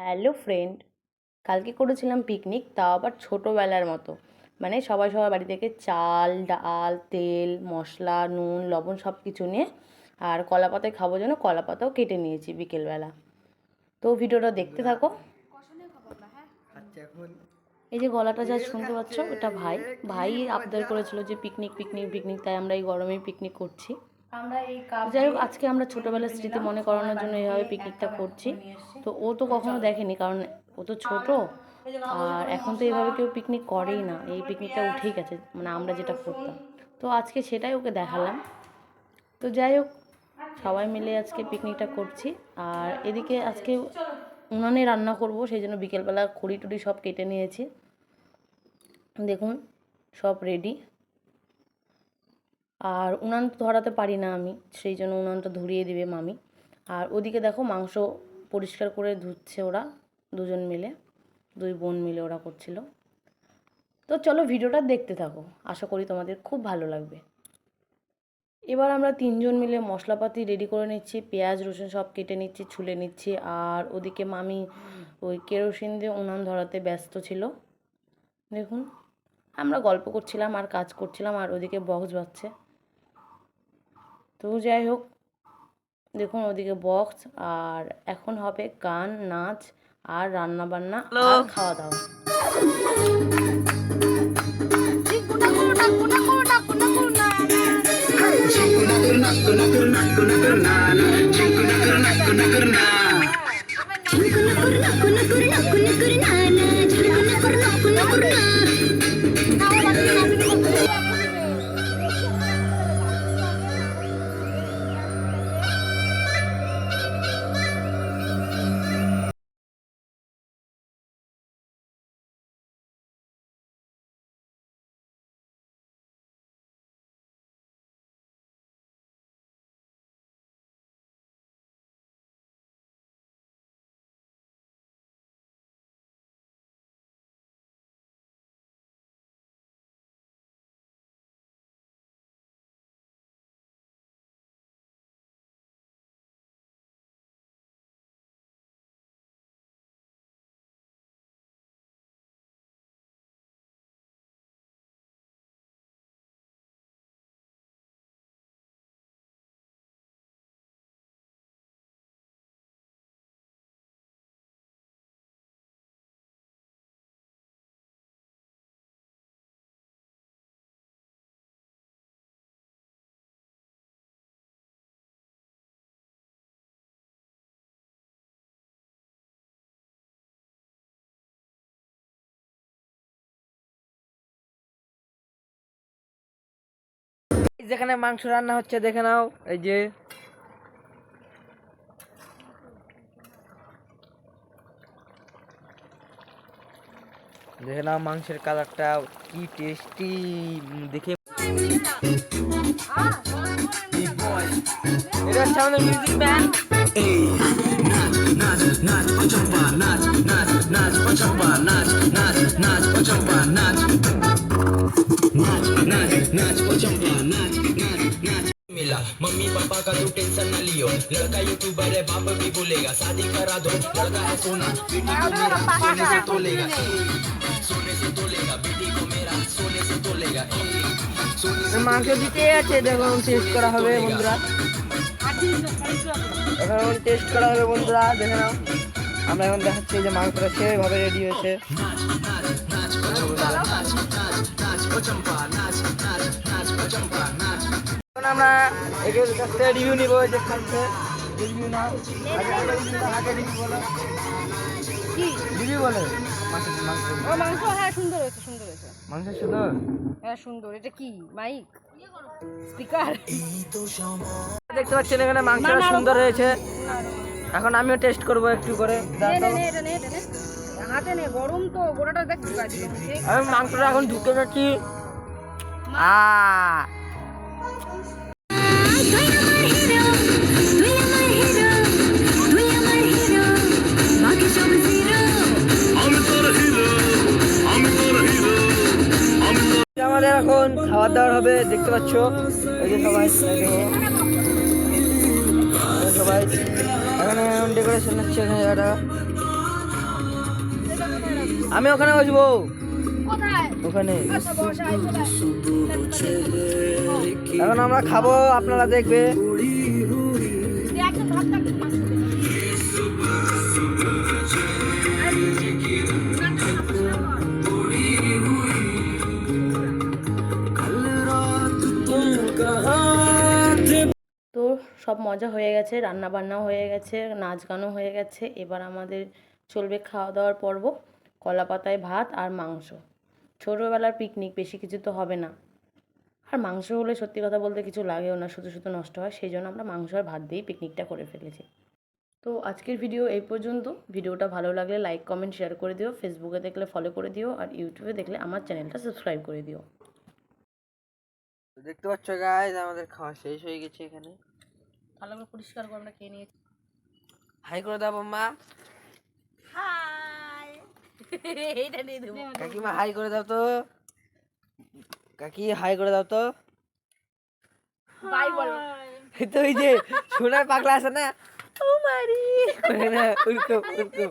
Hello friend. কালকে করেছিলাম picnic তাও আবার ছোটোবেলার মতো। মানে সবাই সবার বাড়ি থেকে চাল ডাল তেল মশলা নুন লবণ সব কিছু নিয়ে আর কলা পাতায় খাব জন্য কলা পাতাও কেটে নিয়েছি বিকেলবেলা। তো ভিডিওটা দেখতে থাকো। আচ্ছা এই যে গলাটা যা শুনতে পাচ্ছ ওটা ভাই। ভাই আবদার করেছিল যে পিকনিক পিকনিক পিকনিক তাই আমরা এই গরমে পিকনিক করছি। যাই হোক আজকে আমরা ছোটোবেলার স্মৃতি মনে করানোর জন্য এইভাবে পিকনিকটা করছি। তো ও তো কখনো দেখেনি কারণ ও তো ছোট। আর এখন তো এইভাবে কেউ পিকনিক করেই না। এই পিকনিকটা উঠেই গেছে মানে আমরা যেটা করতাম। তো আজকে সেটাই ওকে দেখালাম। তো যাই হোক সবাই মিলে আজকে পিকনিকটা করছি। আর এদিকে আজকে উনানে রান্না করব সেই জন্য বিকেলবেলা খড়ি টুড়ি সব কেটে নিয়েছি। দেখুন সব রেডি আর উনান তো ধরাতে পারি না আমি, সেই জন্য উনানটা ধরিয়ে দিবে মামি। আর ওদিকে দেখো মাংস পরিষ্কার করে ধুচ্ছে ওরা দুজন মিলে, দুই বোন মিলে ওরা করছিল। তো চলো ভিডিওটা দেখতে থাকো, আশা করি তোমাদের খুব ভালো লাগবে। এবার আমরা তিনজন মিলে মশলাপাতি রেডি করে নিচ্ছি, পেঁয়াজ, রসুন সব কেটে নিচ্ছি, ছুলে নিচ্ছি। আর ওদিকে মামি ওই কেরোসিন দিয়ে উনান ধরাতে ব্যস্ত ছিল। দেখুন, আমরা গল্প করছিলাম আর কাজ করছিলাম আর ওদিকে বক্স বাজছে। তো যাই হোক দেখুন ওদিকে বক্স আর এখন হবে গান নাচ আর রান্নাবান্না আর খাওয়া দাওয়া। যেখানে মাংস রান্না হচ্ছে দেখে নাও এই যে দেখে নাও মাংসের কালারটা কি টেস্টি দেখে এটা হচ্ছে আমাদের মিউজিক ব্যান্ড मिला मम्मी पापा का तू टेंशन न लियो लड़का यूट्यूबर है बाप भी बोलेगा शादी करा दो लड़का है सोना बेटी को मेरा सोने से तोलेगा सोने से तोलेगा बेटी को मेरा सोने से तोलेगा सोने से মাংস দিতে আছে দেখুন টেস্ট করা হবে বন্ধুরা এখন টেস্ট করা হবে বন্ধুরা দেখে নাও আমরা এখন দেখাচ্ছি যে মাংসটা সেভাবে রেডি হয়েছে এখন আমরা এগুলোর কাছ থেকে রিভিউ নিবো যে খাচ্ছে রিভিউ না আগে review না, আগে রিভিউ বলো। রিভিউ বলে। মাংস মাংস। হ্যাঁ সুন্দর হয়েছে সুন্দর হয়েছে। মাংস সুন্দর? হ্যাঁ সুন্দর। এটা কি? মাইক? স্পিকার? দেখতে পাচ্ছেন এখানে মাংসটা সুন্দর হয়েছে। এখন আমিও টেস্ট করব একটু করে। হাতে নে গরম তো গোড়াটা দেখ কি কাজ আমি মাংসটা এখন ঢুকে যাচ্ছি। আ আমাদের এখন খাওয়া দাওয়ার হবে, দেখতে পাচ্ছ? এই যে সবাই সবাই, এখানে ডেকোরেশন হচ্ছে আমি ওখানে বসবো। ওখানে। আচ্ছা। এখন আমরা খাব আপনারা দেখবে। তো সব মজা হয়ে গেছে রান্না বান্নাও হয়ে গেছে নাচ গানও হয়ে গেছে। এবার আমাদের চলবে খাওয়া দাওয়ার পর্ব কলা পাতায় ভাত আর মাংস। ছোটোবেলার পিকনিক বেশি কিছু তো হবে না। আর মাংস হলে সত্যি কথা বলতে কিছু লাগেও না শুধু শুধু নষ্ট হয় সেই জন্য আমরা মাংস আর ভাত দিয়েই পিকনিকটা করে ফেলেছি। তো আজকের ভিডিও এই পর্যন্ত। ভিডিওটা ভালো লাগলে লাইক কমেন্ট শেয়ার করে দিও। ফেসবুকে দেখলে ফলো করে দিও। আর ইউটিউবে দেখলে আমার চ্যানেলটা সাবস্ক্রাইব করে দিও। দেখতে পাচ্ছ গাইজ আমাদের খাওয়া শেষ হয়ে গেছে এখানে। ভালো করে পরিষ্কার করে আমরা খেয়ে নিয়েছি। হাই করে দাও মা এইটা নিয়ে দেবো কাকিমা হাই করে দাও তো। কাকি হাই করে দাও তো। বাই বলো। এই তো ওই যে সোনার পাগলা আছে না? ও মারি। ওরকম ওরকম